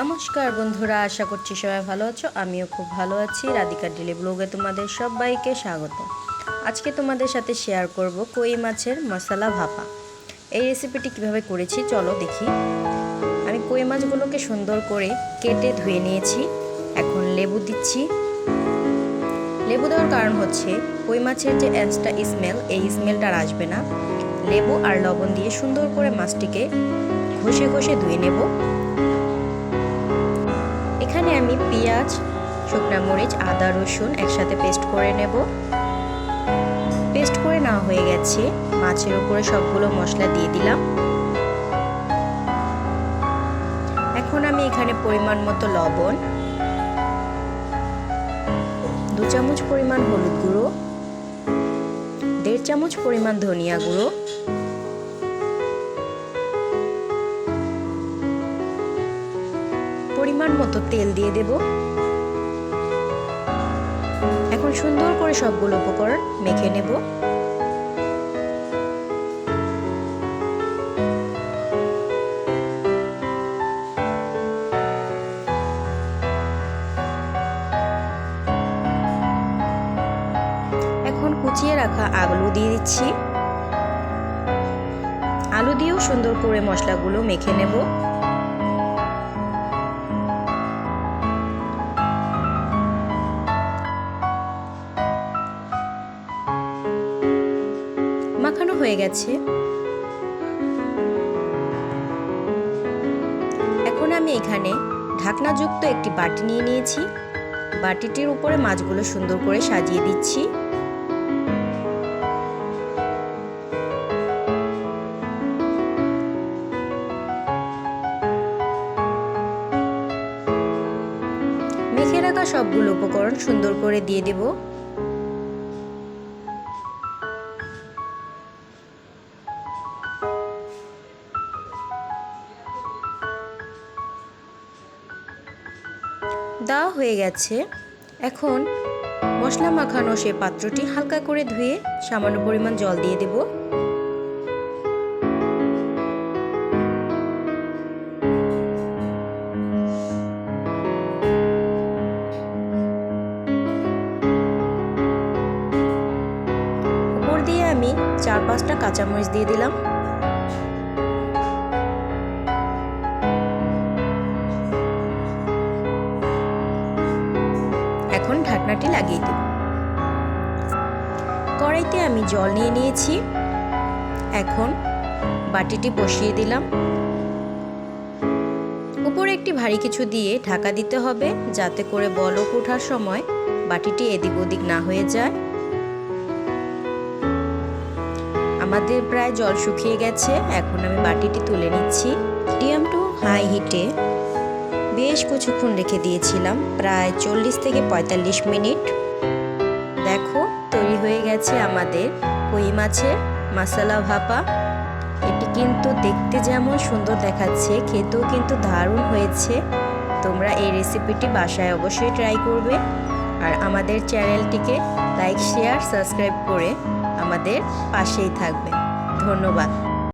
নমস্কার বন্ধুরা, আশা করছি সবাই ভালো আছো। আমিও খুব ভালো আছি। রাধিকা ডেলি ব্লগে তোমাদের সবাইকে স্বাগত। আজকে তোমাদের সাথে শেয়ার করব কই মাছের মশলা ভাপা। এই রেসিপিটি কীভাবে করেছি চলো দেখি। আমি কই মাছগুলোকে সুন্দর করে কেটে ধুয়ে নিয়েছি। এখন লেবু দিচ্ছি। লেবু দেওয়ার কারণ হচ্ছে, কই মাছের যে এক্সট্রা স্মেল এই স্মেলটা আসবে না। লেবু আর লবণ দিয়ে সুন্দর করে মাছটিকে ঘষে ঘষে ধুয়ে নেব। এখানে আমি পেঁয়াজ, শুকনো মরিচ, আদা, রসুন একসাথে পেস্ট করে নেব। পেস্ট করে নেওয়া হয়ে গেছে। মাছের উপরে সবগুলো মশলা দিয়ে দিলাম। এখন আমি এখানে পরিমাণ মতো লবণ, দু চামচ পরিমাণ হলুদ গুঁড়ো, দেড় চামচ পরিমাণ ধনিয়া গুঁড়ো মতো তেল দিয়ে দেব। এখন সুন্দর করে সবগুলো উপকরণ মেখে নেব। এখন কুচিয়ে রাখা আলু দিয়ে দিচ্ছি। আলু দিয়েও সুন্দর করে মশলাগুলো মেখে নেব। হয়ে গেছে। এখন আমি এখানে ঢাকনাযুক্ত একটি বাটি নিয়ে নিয়েছি। বাটিটির উপরে মাছগুলো সুন্দর করে সাজিয়ে দিচ্ছি। মেখে রাখা সবগুলো উপকরণ সুন্দর করে দিয়ে দেবো। দেওয়া হয়ে গেছে। এখন মশলা মাখানো সে পাত্রটি হালকা করে ধুয়ে সামান্য পরিমাণ জল দিয়ে দেব। উপর দিয়ে আমি চার পাঁচটা কাঁচামরিচ দিয়ে দিলাম। ঢাকনাটি লাগিয়ে দেব কড়াইতে আমি জল নিয়ে নিয়েছি। এখন বাটিটি বসিয়ে দিলাম। উপরে একটি ভারী কিছু দিয়ে ঢাকা দিতে হবে যাতে করে বলক ওঠার সময় বাটিটি এদিক ওদিক না হয়ে যায়। আমাদের প্রায় জল শুকিয়ে গেছে। এখন আমি বাটিটি তুলে নিচ্ছি। মিডিয়াম টু হাই হিটে বেশ কিছুক্ষণ রেখে দিয়েছিলাম, প্রায় চল্লিশ থেকে পঁয়তাল্লিশ মিনিট। দেখো, তৈরি হয়ে গেছে আমাদের কই মাছের মশলা ভাপা। এটি কিন্তু দেখতে যেমন সুন্দর দেখাচ্ছে, খেতেও কিন্তু দারুণ হয়েছে। তোমরা এই রেসিপিটি বাসায় অবশ্যই ট্রাই করবে। আর আমাদের চ্যানেলটিকে লাইক, শেয়ার, সাবস্ক্রাইব করে আমাদের পাশেই থাকবে। ধন্যবাদ।